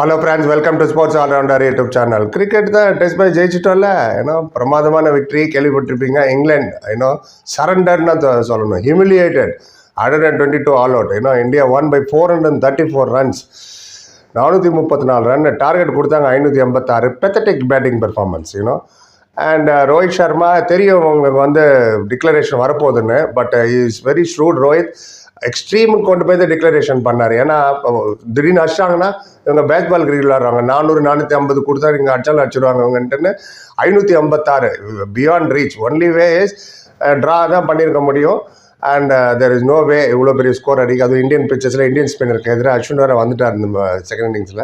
Hello friends welcome to sports allrounder YouTube channel cricket தான் test match ஜெயிச்சிட்டோம்ல ஏன்னா பிரமாதமான விக்டரி கேள்விப்பட்டிருப்பீங்க. இங்கிலாந்து ஏன்னோ சரண்டர்னு தான் சொல்லணும். Humiliated hundred and twenty two all out ஏன்னா India one by four hundred and thirty four runs நானூற்றி முப்பத்தி நாலு ரன் டார்கெட் கொடுத்தாங்க ஐநூற்றி எண்பத்தாறு. Pathetic batting performance you know and Rohit Sharma தெரியும் உங்களுக்கு வந்து டிக்ளரேஷன் வரப்போகுதுன்னு but is very shrewd Rohit எக்ஸ்ட்ரீமுக்கு கொண்டு போய் தான் டிக்ளரேஷன் பண்ணார். ஏன்னா திடீர்னு அடிச்சாங்கன்னா இவங்க பேட் பால் கிரிக்கெட் விளாட்றாங்க நானூறு நானூற்றி ஐம்பது கொடுத்தா நீங்கள் அடிச்சாலும் அடிச்சிடுவாங்க இவங்கன்ட்டுன்னு ஐநூற்றி ஐம்பத்தாறு beyond reach only way is draw தான் பண்ணியிருக்க முடியும். And there is no way இவ்வளோ பெரிய ஸ்கோர் அடிக்க அதுவும் இந்தியன் பிச்சர்ஸில் இந்தியன் ஸ்பின்னருக்கு எதிராக அஸ்வின் வேறு வந்துட்டார் இந்த செகண்ட் இன்னிங்ஸில்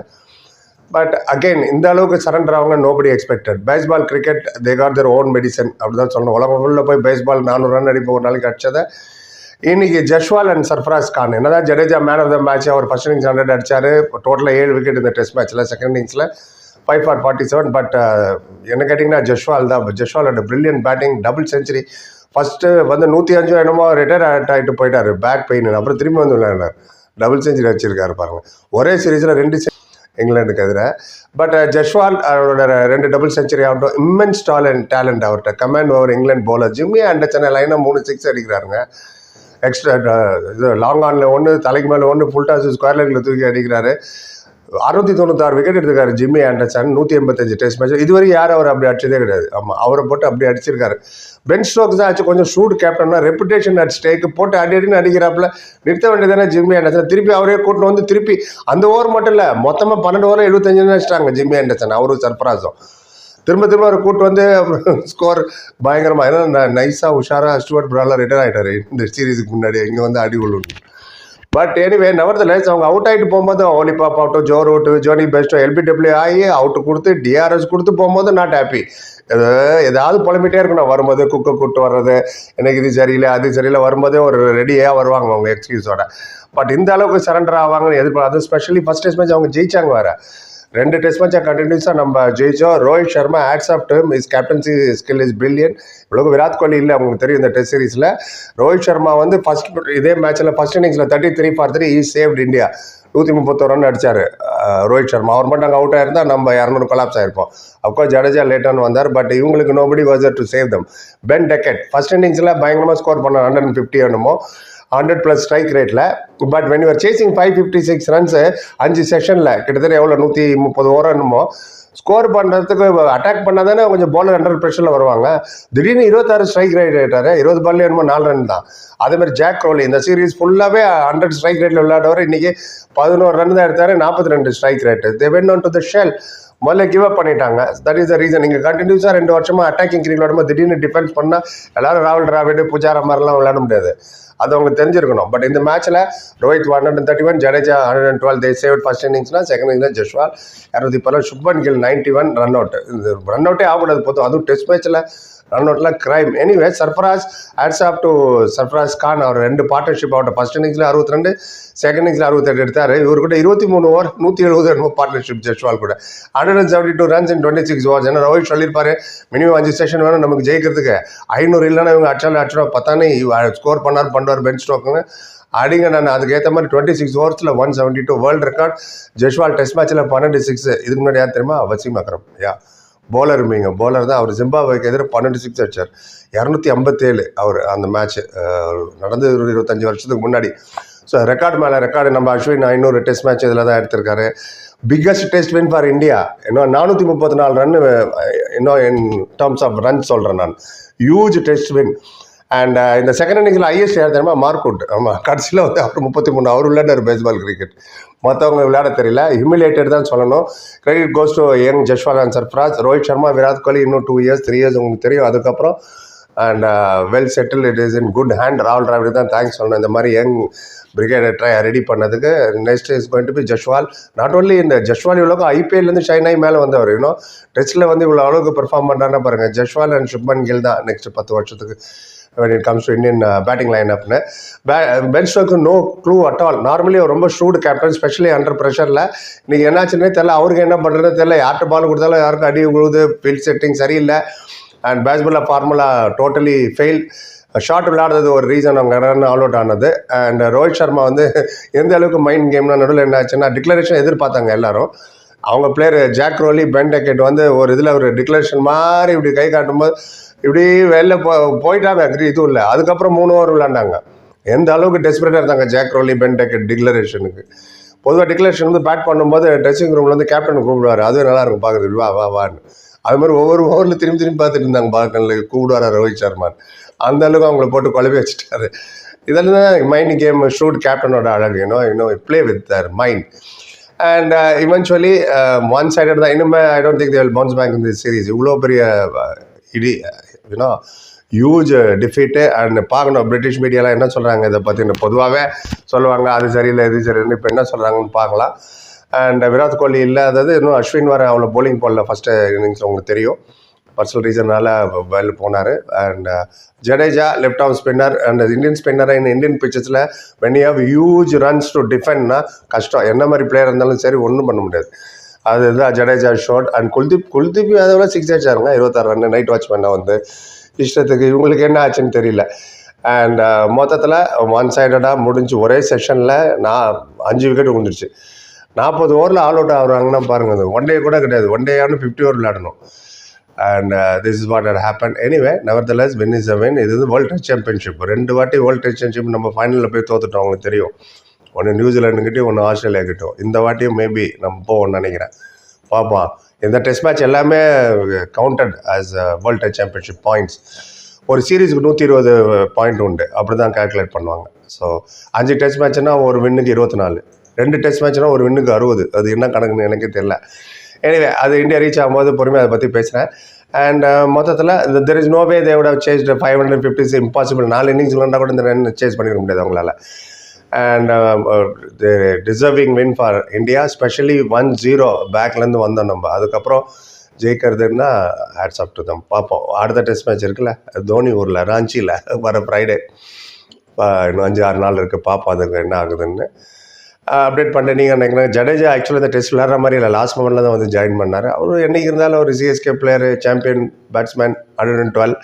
பட் அகெயின் இந்த அளவுக்கு சரண்டர் ஆகுங்க nobody expected bazball cricket they got their own medicine அப்படி தான் சொல்லணும். உலகம் ஃபுல்லாக போய் பேஸ்பால் நானூறு ரன் அடிப்போம் ஒரு நாளைக்கு அடிச்சதை இன்னைக்கு ஜஷ்வால் அண்ட் சர்ஃபராஸ் கான். என்னதான் Jadeja man of the match our first innings hundred அடிச்சாரு. டோட்டலாக ஏழு விக்கெட் இந்த டெஸ்ட் மேட்ச்சில் செகண்ட் இன்னிங்ஸில் five for forty seven but என்ன கேட்டிங்கன்னா ஜஷ்வால் தான். ஜஷ்வாலோட brilliant batting double century first வந்து நூற்றி அஞ்சோ என்னமோ ரிட்டையர் ஆகிட்டு போயிட்டார். பேக் பெயின் அப்புறம் திரும்பி வந்து விளையாடினார். டபுள் செஞ்சுரி வச்சிருக்காரு பாருங்க. ஒரே சீரீஸில் ரெண்டு இங்கிலாந்துக்கு எதிராக பட் uh, ஜஷ்வால் அவரோட ரெண்டு டபுள் செஞ்சுரி ஆகட்டும் இம்மென்ஸ் டாலன் டேலண்ட் அவர்கிட்ட. Command over England bowler. Jimmy Anderson லைனாக மூணு சிக்ஸ் அடிக்கிறாருங்க. எக்ஸ்ட்ரா uh, இது லாங் ஆனில் ஒன்று தலைக்கு மேலே ஒன்று ஃபுல் டாஸ் ஸ்கொயர் லெக்கில் தூக்கி அடிக்கிறாரு. அறுநூத்தி தொண்ணூத்தாறு விக்கெட் எடுத்திருக்காரு ஜிம்மி ஆண்டர்சன் நூற்றி எண்பத்தஞ்சு டெஸ்ட் மேட்ச் இதுவரை யாரும் அவர் அப்படி அடிச்சதே கிடையாது. ஆமாம் அவரை போட்டு அப்படி அடிச்சிருக்காரு. பென் ஸ்டோக்ஸ் தான் ஆச்சு. கொஞ்சம் ஷூட் கேப்டன்னா ரெப்புடேஷன் அட் ஸ்டேக்கு போட்டு அடி அடின்னு அடிக்கிறாப்புல. நிறுத்த வேண்டியதானே ஜிம்மி ஆண்டர்சன். திருப்பி அவரே கூட்டின்னு வந்து திருப்பி அந்த ஓவர் மட்டும் இல்லை மொத்தமாக பன்னெண்டு ஓவர் எழுபத்தஞ்சு அடிச்சிட்டாங்க ஜிம்மி ஆண்டர்சன். அவரும் சர்ஃபராஸும் திரும்ப திரும்ப அவர் கூட்டு வந்து ஸ்கோர் பயங்கரமாக ஏன்னா நைஸாக உஷாராக ஸ்டுவர்ட் பிராலர் ரிட்டர் ஆகிட்டார் இந்த சீரீஸுக்கு முன்னாடி இங்கே வந்து அடி விழுணும் பட் எனிவே நவர்தலஸ் அவங்க அவுட் ஆகிட்டு போகும்போது Ollie Pope அவுட்டோ Joe Root Jonny Bairstow LBW ஆகி அவுட்டு கொடுத்து டிஆர்எஸ் கொடுத்து போகும்போது நாட் ஹாப்பி ஏதாவது புலம்பிகிட்டே இருக்கணும். வரும்போது குக்கை கூப்பிட்டு வர்றது எனக்கு இது சரியில்லை அது சரியில்லை. வரும்போதே ஒரு ரெடியாக வருவாங்க அவங்க எக்ஸ்கியூஸோட பட் இந்த அளவுக்கு சரண்டர் ஆவாங்கன்னு எதிர்பார்த்து அதுவும் ஸ்பெஷலி ஃபர்ஸ்ட் டெஸ்ட் மேட்ச் அவங்க ஜெயிச்சாங்க வேறு. ரெண்டு டெஸ்ட் மேட்சாக கண்டினியூஸாக நம்ம ஜெயிச்சோம். Rohit Sharma hats off them is captaincy skill is brilliant இவ்வளோ விராட் கோலி இல்லை அவங்களுக்கு தெரியும் இந்த டெஸ்ட் சீரிஸில் ரோஹித் சர்மா வந்து ஃபர்ஸ்ட் இதே மேட்ச்சில் ஃபர்ஸ்ட் இன்னிங்ஸில் thirty three for three he saved India நூற்றி முப்பத்தோரு ரன் அடித்தார் ரோஹித் சர்மா. அவர் மட்டும் அங்கே அவுட் ஆயிருந்தால் நம்ம இரநூறு கொலாப்ஸ் ஆயிருப்போம். அப்கோர்ஸ் ஜடேஜா லேட்டான வந்தார் பட் இவங்களுக்கு nobody was to save them Ben Duckett first இன்னிங்ஸில் பயங்கரமாக ஸ்கோர் பண்ண ஹண்ட்ரட் அண்ட் ஃபிஃப்டி என்னமோ. ஹண்ட்ரட் ப்ளஸ் ஸ்ட்ரைக் ரேட்டில் but when you're chasing five fifty six runs அஞ்சு செஷனில் கிட்டத்தட்ட எவ்வளோ நூற்றி முப்பது ஓவர் என்னமோ. ஸ்கோர் பண்ணுறதுக்கு அட்டாக் பண்ணால் தானே கொஞ்சம் பாலர் அண்டர் ப்ரெஷரில் வருவாங்க. திடீர்னு இருபத்தாறு ஸ்ட்ரைக் ரேட் ஆகிட்டாரு இருபது பால்ல என்னமோ நாலு ரன் தான். அதேமாதிரி ஜாக் ரோலி இந்த சீரீஸ் ஃபுல்லாகவே ஹண்ட்ரட் ஸ்ட்ரைக் ரேட்டில் விளையாடவர் இன்றைக்கி பதினோரு ரன் தான் எடுத்தார் நாற்பத்தி ரெண்டு strike rate they went on to the shell முதல்ல கிவ் அப் பண்ணிட்டாங்க. தட் இஸ் த ரீசன் நீங்கள் கண்டினியூஸாக ரெண்டு வருஷமாக அட்டாக்கிங் கிரிக்கெட் விளையாடும்போது திடீர்னு டிஃபென்ஸ் பண்ணால் எல்லாரும் ராகுல் டிராவிட் புஜாரா மாதிரிலாம் விளையாட முடியாது. அது அவங்க தெரிஞ்சிருக்கணும். பட் இந்த மேட்ச்சில் Rohit one hundred thirty one Jadeja hundred and twelve they save first இன்னிங்ஸ்னா second இன்னிங்ஸ்ல ஜஸ்வால் இரநூத்தி பல Shubman Gill ninety one run out இந்த ரன் அவுட்டே ஆகக்கூடாது போதும். அதுவும் டெஸ்ட் மேட்ச்சில் run அவுட்ல crime anyway Sarfaraz hats off to Sarfaraz Khan அவர் ரெண்டு பார்ட்னர்ஷிப் அவட்ட ஃபர்ஸ்ட் இன்னிங்ஸில் அறுபத்தி ரெண்டு செகண்ட் இன்னிங்ஸில் அறுபத்தெட்டு எடுத்தார். இவர் கூட இருபத்தி மூணு ஓவர் நூற்றி எழுபது என்னமோ பார்ட்னர்ஷிப் ஜஸ்வால் கூட. Hundred and seventy two runs in twenty six overs ஏன்னா ரோஹித் சொல்லியிருப்பாரு மினிமம் அஞ்சு செஷன் வேணும் நமக்கு ஜெயிக்கிறதுக்கு. ஐநூறு இல்லைன்னா இவங்க அடிச்சாலும் அடிச்சிடும் பார்த்தானே ஸ்கோர் பண்ணார் பண்ணுவார் பெஞ்ச் ஸ்டோக்குன்னு அடிங்க நான் அதுக்கேற்ற மாதிரி twenty six ஓவர்ஸில் one seventy two world record Jaiswal test மேட்ச்சில் பன்னெண்டு சிக்ஸ் இதுக்கு முன்னாடி யார் தெரியுமா? வசீம் அக்ரம். யா bowler மீங்க. தான். அவர் ஜிம்பாபேக்கு எதிராக பன்னெண்டு சிக்ஸ் அடித்தார் இரநூத்தி ஐம்பத்தேழு அவர் அந்த மேட்ச்சு நடந்து ஒரு இருபத்தஞ்சு வருஷத்துக்கு முன்னாடி. ஸோ ரெக்கார்டு மேலே ரெக்கார்டு நம்ம அஸ்வின் ஐநூறு டெஸ்ட் மேட்ச் இதில் தான் எடுத்திருக்காரு. Biggest test win for India இன்னும் நானூற்றி முப்பத்தி நாலு ரன் இன்னும் இன் டேர்ம்ஸ் ஆஃப் ரன் சொல்கிறேன் நான். Huge test win and uh, இந்த செகண்ட் இன்னிங்ஸில் ஐஎஸ்ட் யார் தெரியுமா? மார்க்வுட் ஆமாம் கடைசியில் வந்து அவர் முப்பத்தி மூணு அவர் விளையாடுற பேஸ்பால் கிரிக்கெட் மற்றவங்க விளையாட தெரியல. ஹியூமிலேட்டட் தான் சொல்லணும். கிரெடிட் கோஸ் டு யங் ஜஸ்வாலான் அண்ட் சர்ஃப்ராஜ் ரோஹித் சர்மா விராட் கோலி இன்னும் டூ இயர்ஸ் த்ரீ இயர்ஸ் உங்களுக்கு தெரியும். அதுக்கப்புறம் and well settle it is in good hand ராகுல் டிராவிட் தான் தேங்க்ஸ் சொல்லணும். இந்த மாதிரி யங் பிரிகேடர் ட்ரை ரெடி பண்ணதுக்கு. Next is going to be Jaiswal not only இந்த ஜஸ்வால் இவ்வளோ ஐபிஎல்லேருந்து ஷைன் ஆகி மேலே வந்தவர் இன்னும் டெஸ்ட்டில் வந்து இவ்வளோ அளவுக்கு பெர்ஃபார்ம் பண்ணுறாருன்னா பாருங்கள் ஜஸ்வால் அண்ட் சுப்மன் கில் தான் நெக்ஸ்ட் பத்து வருஷத்துக்கு. When it comes to Indian batting line அப்னு Ben Stokes no clue at all normally ரொம்ப ஷூட் கேப்டன் ஸ்பெஷலி அண்டர் ப்ரெஷரில் இன்றைக்கி என்னாச்சுன்னே தெரியல. அவருக்கு என்ன பண்ணுறதுன்னு தெரியல. யார்கிட்ட பால் கொடுத்தாலும் யாருக்கும் அடி உழுது ஃபீல்ட் செட்டிங் சரியில்லை. And bazball formula totally fail short விளையாடுறது ஒரு ரீசன் அவங்க ரன் ஆல் அவுட் ஆனது. அண்ட் ரோஹித் சர்மா வந்து எந்த அளவுக்கு மைண்ட் கேம்னா நடுவில் என்ன ஆச்சுன்னா டிக்ளரேஷன் எதிர்பார்த்தாங்க எல்லாரும். அவங்க player Zak Crawley Ben Duckett வந்து ஒரு இதில் ஒரு டிக்ளரேஷன் மாதிரி இப்படி கை காட்டும்போது இப்படி வெளில போ போயிட்டாங்க. கிரி இதுவும் இல்லை. அதுக்கப்புறம் மூணு ஓவர் விளாண்டாங்க எந்த அளவுக்கு டெஸ்பரேட்டாக இருந்தாங்க ஜாக் ரோலி பென் டெக்கெட் டிக்ளரேஷனுக்கு. பொதுவாக டிக்ளரேஷன் வந்து பேட் பண்ணும்போது ட்ரெஸ்ஸிங் ரூமில் வந்து கேப்டன் கூப்பிடுவார். அதுவே நல்லாயிருக்கும் பார்க்குறது வா வா வான்னு. அது மாதிரி ஒவ்வொரு ஓவரில் திரும்பி திரும்பி பார்த்துட்டு இருந்தாங்க பால்கனில் கூப்பிடுவார் ரோஹித் சர்மா அந்த அளவுக்கு அவங்கள போட்டு குழப்பி வச்சுட்டாரு. இதெல்லாம் மைண்ட் கேம் ஷூட் கேப்டனோட அழகு. You know you know play with their mind and eventually one sided தான். இன்னுமே I don't think will bounce back இந்த சீரிஸ் இவ்வளோ பெரிய uh, it you know huge defeat and பார்க்கணும். பிரிட்டிஷ் மீடியாலாம் என்ன சொல்கிறாங்க இதை பற்றி பொதுவாகவே சொல்லுவாங்க அது சரியில்லை இது சரியில்லை இப்போ என்ன சொல்கிறாங்கன்னு பார்க்கலாம். அண்ட் விராட் கோலி இல்லாதது இன்னும் அஸ்வின் வர அவ்வளோ போலிங் போடல. ஃபஸ்ட்டு இன்னிங்ஸ் உங்களுக்கு தெரியும். பர்சனல் ரீசனால் வெளில போனார். And Jadeja left off spinner and Indian ஸ்பின்னரை இந்த Indian பிச்சர்ஸில் when you have huge runs to டிஃபெண்ட்னா கஷ்டம். என்ன மாதிரி பிளேயர் இருந்தாலும் சரி ஒன்றும் பண்ண முடியாது. அதுதான் ஜடேஜா ஷாட் அண்ட் குல்தீப் குல்தீப் யாதவ்லாம் சிக்ஸ் அடிச்சாருங்க இருபத்தாறு ரன் நைட் வாட்ச்மேனை வந்து. இஷ்டத்துக்கு இவங்களுக்கு என்ன ஆச்சுன்னு தெரியல. அண்ட் மொத்தத்தில் ஒன் சைடடாக முடிஞ்சு ஒரே செஷனில் நான் அஞ்சு விக்கெட் விழுந்துருச்சு நாற்பது ஓவரில் ஆல் அவுட் ஆகுறாங்கன்னா பாருங்கள் அது ஒன் டே கூட கிடையாது. ஒன் டேயான ஃபிஃப்டி ஓவர் விளையாடணும் and this is what are happen anyway nevertheless win is a win இது வந்து வேர்ல்டு டெஸ்ட் சாம்பியன்ஷிப் ரெண்டு வாட்டி வேர்ல்டு டெஸ்ட் சாம்பியன்ஷிப் நம்ம ஃபைனலில் போய் தோத்துட்டோம் அவங்களுக்கு தெரியும். ஒன்று நியூசிலாண்டுக்கிட்டையும் ஒன்று ஆஸ்திரேலியாக்கிட்டும் இந்த வாட்டியும் மேபி நம்ம போவோம்னு நினைக்கிறேன். பார்ப்போம் இந்த டெஸ்ட் மேட்ச் எல்லாமே counted as world test championship points ஒரு சீரீஸுக்கு நூற்றி இருபது uh, பாயிண்ட் உண்டு. அப்படி தான் கால்குலேட் பண்ணுவாங்க. ஸோ அஞ்சு டெஸ்ட் மேட்ச்னா ஒரு வின்னுக்கு இருபத்தி நாலு. ரெண்டு டெஸ்ட் மேட்ச்னா ஒரு வின்னுக்கு அறுபது. அது என்ன கணக்குன்னு எனக்கே தெரியல. எனிவே அது இந்தியா ரீச் ஆகும்போது பொறுமையாக அதை பற்றி பேசுகிறேன் அண்ட் மொத்தத்தில் there is no way தேவோட chase five hundred fifties impossible நாலு இன்னிங்ஸ் விளாண்டா கூட இந்த ரன் சேஸ் பண்ணிக்க முடியாது அவங்களால. And deserving win for India especially one zero பேக்லேருந்து வந்தோம் நம்ம. அதுக்கப்புறம் ஜெயிக்கிறதுன்னா ஹேட்ஸ் அப் டு தம் பார்ப்போம். அடுத்த டெஸ்ட் மேட்ச் இருக்குல்ல? தோனி ஊரில் ராஞ்சியில் வர ஃப்ரைடே இன்னும் அஞ்சு ஆறு நாள் இருக்குது பார்ப்போம் அதுக்கு என்ன ஆகுதுன்னு. அப்டேட் பண்ணிட்டு நீங்கள் நினைக்கிறேன் ஜடேஜா ஆக்சுவலாக இந்த டெஸ்ட் விளாட்ற மாதிரி இல்லை. லாஸ்ட் மொமெண்ட்டில் தான் வந்து ஜாயின் பண்ணார். அவர் என்னைக்கு இருந்தாலும் ஒரு CSK player champion batsman hundred and twelve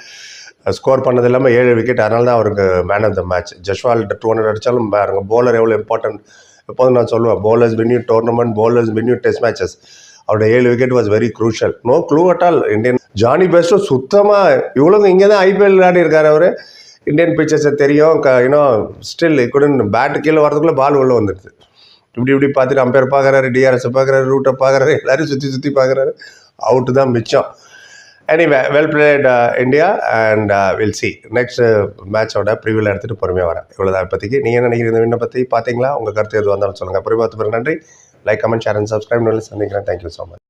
score பண்ணது இல்லாமல் ஏழு விக்கெட் அதனால தான் அவருக்கு man of the match Jaiswal two hundred அடித்தாலும் பாருங்க போலர் எவ்வளோ இம்பார்ட்டன்ட் எப்போதும் நான் சொல்லுவேன் bowlers win you tournament bowlers win you test matches அவரோட ஏழு wicket was very crucial no clue at all Indian Jonny Bairstow சுத்தமாக இவ்வளோ இங்கே தான் ஐபிஎல் விளையாடி இருக்காரு அவர். இந்தியன் பிக்சர்ஸை தெரியும் க யூனோ ஸ்டில் குடன் பேட்டு கீழே வரதுக்குள்ளே பால் உள்ளே வந்துடுது. இப்படி இப்படி பார்த்துட்டு அம்பையர் பார்க்குறாரு டிஆர்எஸ் பார்க்குறாரு ரூட்டை பார்க்குறாரு எல்லாரும் சுற்றி சுற்றி பார்க்குறாரு. அவுட்டு தான் மிச்சம். Anyway well played India and will see next மேட்சோட ப்ரிவியூவில் எடுத்துகிட்டு பொறுமையாக வரேன். இவ்வளோதான் இப்போதைக்கு. நீங்கள் என்ன நினைக்கிறீங்க இந்த விண்ணை பற்றி பார்த்தீங்களா உங்கள் கருத்து எது வந்தாலும் சொல்லுங்கள் பொறுமையாக நன்றி. Like comment share and subscribe சந்திக்கிறேன். Thank you so much